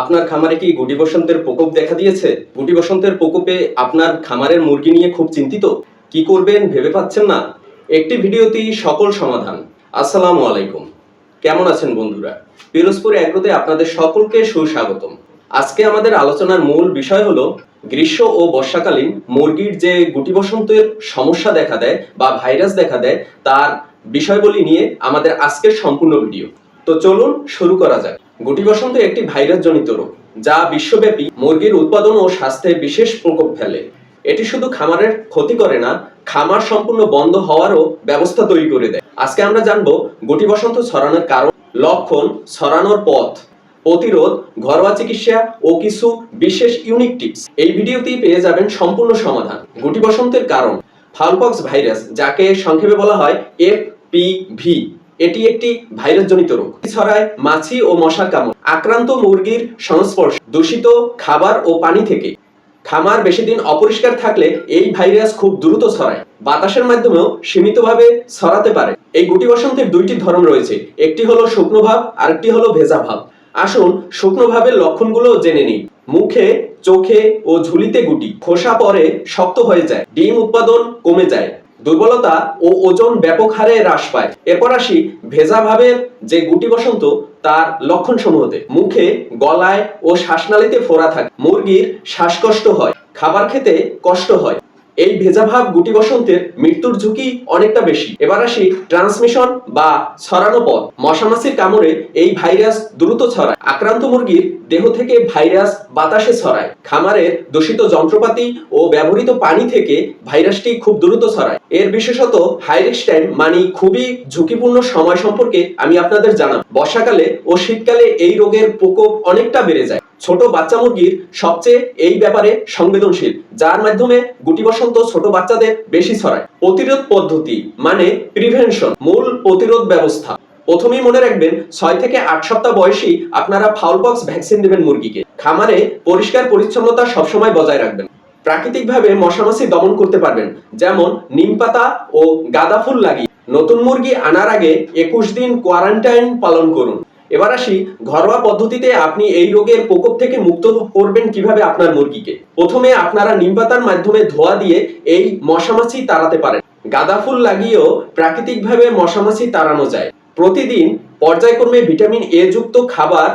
আপনার খামারে কি গুটি বসন্তের প্রকোপ দেখা দিয়েছে? গুটি বসন্তের প্রকোপে আপনার খামারের মুরগি নিয়ে খুব চিন্তিত। কি করবেন ভেবে পাচ্ছেন না? একটি ভিডিওতেই সকল সমাধান। আসসালামু আলাইকুম। কেমন আছেন বন্ধুরা? পিরোজপুর এগ্রোতে আপনাদের সকলকে সুস্বাগতম। আজকে আমাদের আলোচনার মূল বিষয় হলো গ্রীষ্ম ও বর্ষাকালীন মুরগির যে গুটি বসন্তের সমস্যা দেখা দেয় বা ভাইরাস দেখা দেয়, তার বিষয়গুলি নিয়ে আমাদের আজকের সম্পূর্ণ ভিডিও। তো চলুন শুরু করা যাক। গুটি বসন্ত একটি ভাইরাস জনিত রোগ, যা বিশ্বব্যাপী মুরগির উৎপাদন ও স্বাস্থ্যে বিশেষ প্রকোপ ফেলে। এটি শুধু খামারের ক্ষতি করে না, খামার সম্পূর্ণ বন্ধ হওয়ারও ব্যবস্থা তৈরি করে দেয়। আজকে আমরা জানব গুটি বসন্ত ছড়ানোর কারণ, লক্ষণ, ছড়ানোর পথ, প্রতিরোধ, ঘরোয়া চিকিৎসা ও কিছু বিশেষ ইউনিক টিপস। এই ভিডিওতেই পেয়ে যাবেন সম্পূর্ণ সমাধান। গুটি বসন্তের কারণ ফাউলপক্স ভাইরাস, যাকে সংক্ষেপে বলা হয় এফ পি ভি এটি একটি ভাইরাস জনিত রোগ ছড়ায় মাছি ও মশার কামড়। আক্রান্ত মুরগির সংস্পর্শ দূষিত খাবার ও পানি থেকে। খামার বেশি দিন অপরিষ্কার থাকলে এই ভাইরাস খুব দ্রুত ছড়ায়। বাতাসের মাধ্যমেও সীমিতভাবে ছড়াতে পারে। এই গুটি বসন্তের দুইটি ধরন রয়েছে। একটি হলো শুকনো ভাব, আরেকটি হলো ভেজা ভাব। আসুন শুকনো ভাবের লক্ষণগুলো জেনে নিই। মুখে, চোখে ও ঝুলিতে গুটি। খোসা পরে শক্ত হয়ে যায়। ডিম উৎপাদন কমে যায়। দুর্বলতা ও ওজন ব্যাপক হারে হ্রাস পায়। এরপর আসি ভেজা ভাবের যে গুটি বসন্ত, তার লক্ষণ সমূহতে মুখে, গলায় ও শ্বাসনালীতে ফোড়া থাকে। মুরগির শ্বাসকষ্ট হয়। খাবার খেতে কষ্ট হয়। এই ভেজাভাব গুটি বসন্তের মৃত্যুর ঝুঁকি অনেকটা বেশি। এবার আসি ট্রান্সমিশন বা ছড়ানো পথ। মশামাছির কামড়ে এই ভাইরাস দ্রুত ছড়ায়। আক্রান্ত মুরগির দেহ থেকে ভাইরাস বাতাসে ছড়ায়। খামারের দূষিত যন্ত্রপাতি ও ব্যবহৃত পানি থেকে ভাইরাসটি খুব দ্রুত ছড়ায়। এর বিশেষত হাই রিস্ক টাইম মানে খুবই ঝুঁকিপূর্ণ সময় সম্পর্কে আমি আপনাদের জানাব। বর্ষাকালে ও শীতকালে এই রোগের প্রকোপ অনেকটা বেড়ে যায়। ছোট বাচ্চা মুরগির সবচেয়ে এই ব্যাপারে সংবেদনশীল, যার মাধ্যমে গুটি বসন্ত ছোট বাচ্চাদের বেশি ছড়ায়। প্রতিরোধ পদ্ধতি মানে প্রিভেনশন মূল প্রতিরোধ ব্যবস্থা। প্রথমেই মনে রাখবেন, ছয় থেকে আট সপ্তাহ বয়সী আপনারা ফাউলপক্স ভ্যাকসিন দেবেন মুরগিকে। খামারে পরিষ্কার পরিচ্ছন্নতা সবসময় বজায় রাখবেন। প্রাকৃতিকভাবে মশামাছি দমন করতে পারবেন, যেমন নিম পাতা ও গাঁদা ফুল লাগিয়ে। নতুন মুরগি আনার আগে একুশ দিন কোয়ারেন্টাইন পালন করুন। এবার আসি, ঘরোয়া পদ্ধতিতে আপনি এই রোগের প্রকোপ থেকে মুক্ত করবেন কীভাবে আপনার মুরগিকে? প্রথমে আপনারা নিম পাতার মাধ্যমে ধোয়া দিয়ে এই মশামাছি তাড়াতে পারেন। গাঁদা ফুল লাগিয়েও প্রাকৃতিকভাবে মশামাছি তাড়ানো যায়। প্রতিদিন পর্যায়ক্রমে ভিটামিন এ যুক্ত খাবার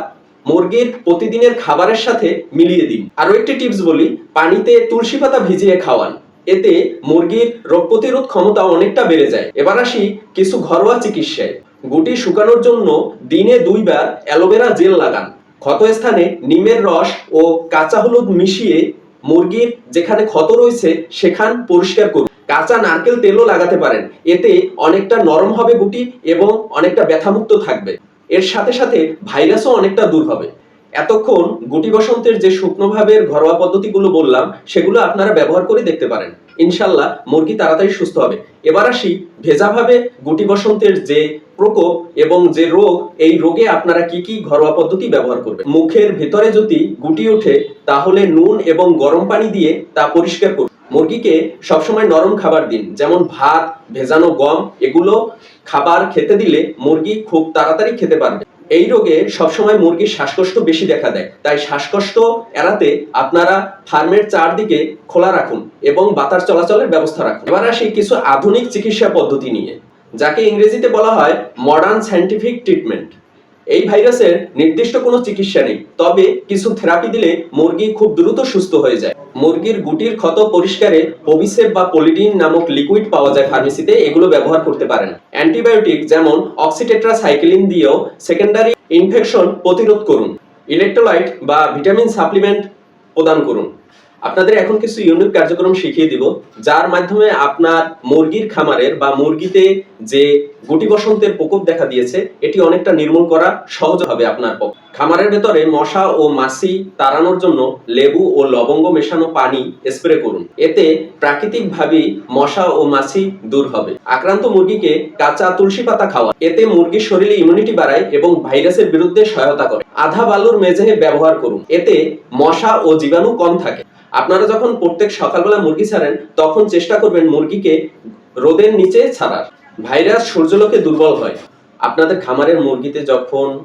মুরগির প্রতিদিনের খাবারের সাথে মিলিয়ে দিন। আরও একটি টিপস বলি, পানিতে তুলসী পাতা ভিজিয়ে খাওয়ান। এতে মুরগির রোগ প্রতিরোধ ক্ষমতা অনেকটা বেড়ে যায়। এবার আসি, কিছু ঘরোয়া চিকিৎসায়। গুটি শুকানোর জন্য দিনে দুইবার অ্যালোভেরা জেল লাগান। ক্ষত স্থানে নিমের রস ও কাঁচা হলুদ মিশিয়ে মুরগির যেখানে ক্ষত রয়েছে সেখান পরিষ্কার করুন। কাঁচা নারকেল তেলও লাগাতে পারেন। এতে অনেকটা নরম হবে গুটি এবং অনেকটা ব্যথামুক্ত থাকবে। এর সাথে সাথে ভাইরাসও অনেকটা দূর হবে। এতক্ষণ গুটি বসন্তের যে শুকনো ভাবের ঘরোয়া পদ্ধতিগুলো বললাম, সেগুলো আপনারা ব্যবহার করে দেখতে পারেন। ইনশাল্লাহ মুরগি তাড়াতাড়ি সুস্থ হবে। এবার আসি ভেজাভাবে গুটি বসন্তের যে প্রকোপ এবং যে রোগ, এই রোগে আপনারা কি কি ঘরোয়া পদ্ধতি ব্যবহার করবেন? মুখের ভেতরে যদি গুটি ওঠে, তাহলে নুন এবং গরম পানি দিয়ে তা পরিষ্কার করুন। মুরগিকে সবসময় নরম খাবার দিন, যেমন ভাত, ভেজানো গম, এগুলো খাবার খেতে দিলে মুরগি খুব তাড়াতাড়ি খেতে পারবে। এই রোগে সবসময় মুরগির শ্বাসকষ্ট বেশি দেখা দেয়। তাই শ্বাসকষ্ট এড়াতে আপনারা ফার্মের চারদিকে খোলা রাখুন এবং বাতাস চলাচলের ব্যবস্থা রাখুন। এবার আসি কিছু আধুনিক চিকিৎসা পদ্ধতি নিয়ে, যাকে ইংরেজিতে বলা হয় মডার্ন সায়েন্টিফিক ট্রিটমেন্ট এই ভাইরাসের নির্দিষ্ট কোনো চিকিৎসা নেই, তবে কিছু থেরাপি দিলে মুরগি খুব দ্রুত সুস্থ হয়ে যায়। মুরগির গুটির ক্ষত পরিষ্কারে পবিসেপ বা পলিডিন নামক লিকুইড পাওয়া যায় ফার্মেসিতে এগুলো ব্যবহার করতে পারেন। অ্যান্টিবায়োটিক যেমন অক্সিটেট্রাসাইক্লিন দিয়েও সেকেন্ডারি ইনফেকশন প্রতিরোধ করুন। ইলেকট্রোলাইট বা ভিটামিন সাপ্লিমেন্ট প্রদান করুন। আপনাদের এখন কিছু ইউনিক কার্যক্রম শিখিয়ে দিব, যার মাধ্যমে আপনার মুরগির খামারের বা মুরগিতে যে গুটি বসন্তের প্রকোপ দেখা দিয়েছে, এটি অনেকটা নির্মূল করা সহজ হবে আপনার পক্ষে। খামারের ভেতরে মশা ও মাছি তাড়ানোর জন্য লেবু ও লবঙ্গ মেশানো পানি স্প্রে করুন। এতে প্রাকৃতিকভাবেই মশা ও মাছি দূর হবে। আক্রান্ত মুরগিকে কাঁচা তুলসী পাতা খাওয়া এতে মুরগির শরীরে ইমিউনিটি বাড়ায় এবং ভাইরাসের বিরুদ্ধে সহায়তা করে। আধা বালুর মেঝে ব্যবহার করুন। এতে মশা ও জীবাণু কম থাকে। আপনারা যখন প্রত্যেক সকালবেলা মুরগি ছাড়েন, তখন চেষ্টা করবেন মুরগিকে রোদের নিচে ছাড়ার। ভাইরাস সূর্যলোকে দুর্বল হয়। আপনাদের খামারের মুরগিতে যখন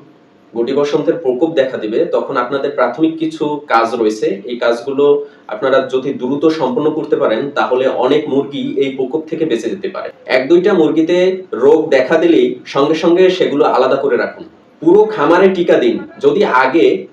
গুটি বসন্তের প্রকোপ দেখা দিবে, তখন আপনাদের প্রাথমিক কিছু কাজ রয়েছে। এই কাজগুলো আপনারা যদি দ্রুত সম্পন্ন করতে পারেন, তাহলে অনেক মুরগি এই প্রকোপ থেকে বেঁচে যেতে পারে। এক দুইটা মুরগিতে রোগ দেখা দিলেই সঙ্গে সঙ্গে সেগুলো আলাদা করে রাখুন। পুরো খামারে টিকা দিন, যদি আগে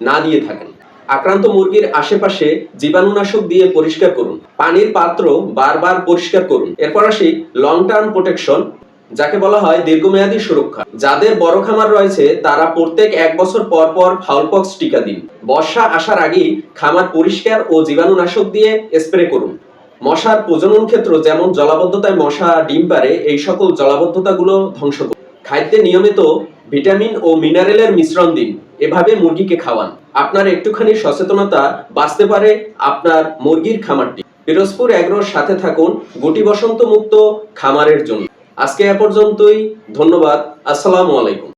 না দিয়ে থাকেন। আক্রান্ত মুরগির আশেপাশে জীবাণুনাশক দিয়ে পরিষ্কার করুন। পানির পাত্র বারবার পরিষ্কার করুন। এরপর আসি লং টার্ম প্রোটেকশন যাকে বলা হয় দীর্ঘমেয়াদী সুরক্ষা। যাদের বড় খামার রয়েছে, তারা প্রত্যেক এক বছর পর পর ফাউলপক্স টিকা দিন। বর্ষা আসার আগেই খামার পরিষ্কার ও জীবাণুনাশক দিয়ে স্প্রে করুন। মশার প্রজনন ক্ষেত্র যেমন জলাবদ্ধতায় মশা, ডিম পারে এই সকল জলাবদ্ধতাগুলো ধ্বংস করুন। খাদ্যে নিয়মিত ভিটামিন ও মিনারেলের মিশ্রণ দিন। এভাবে মুরগিকে খাওয়ান। আপনার একটুখানি সচেতনতা বাঁচতে পারে আপনার মুরগির খামারটি। পিরোজপুর এগ্রোর সাথে থাকুন গুটি বসন্ত মুক্ত খামারের জন্য। আজকে এ পর্যন্তই, ধন্যবাদ, আসসালামু আলাইকুম।